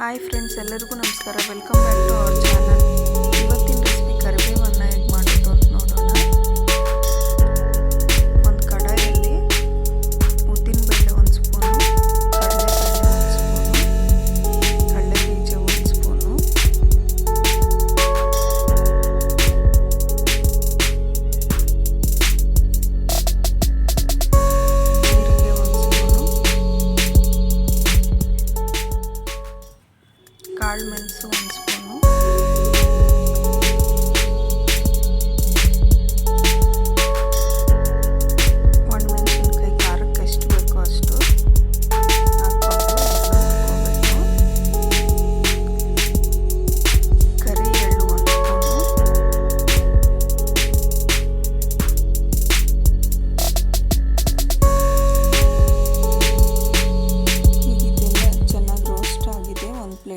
Hi friends ಎಲ್ಲರಿಗೂ ನಮಸ್ಕಾರ. Welcome back to our channel கால் மண் ஸ்பூன் ஸ்பூனும்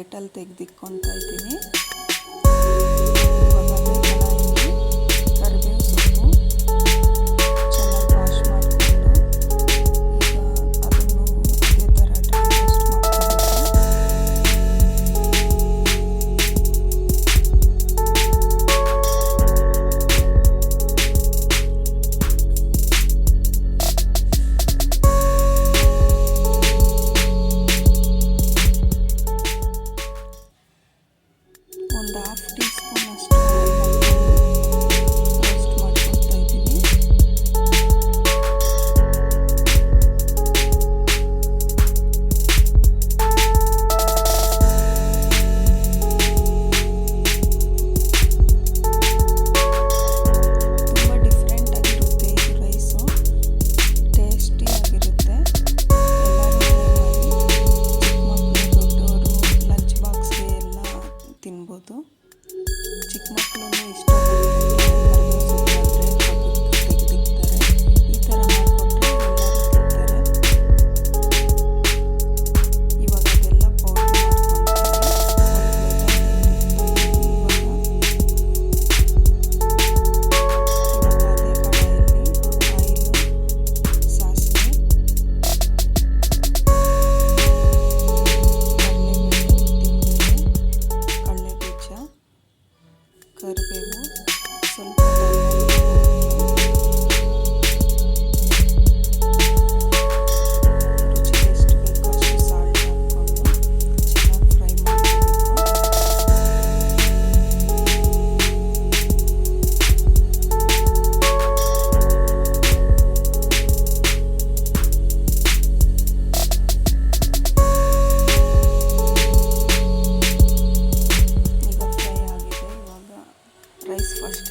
ಪ್ಲೇಟಲ್ಲಿ ತೆಗೆದಿಕ್ಕೊತಾ ಇದ್ದೀನಿ. on the half ಮಾಡ್ಬೋದು ಚಿಕ್ಕ ಮಕ್ಕಳನ್ನು ಇಷ್ಟ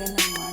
ng mga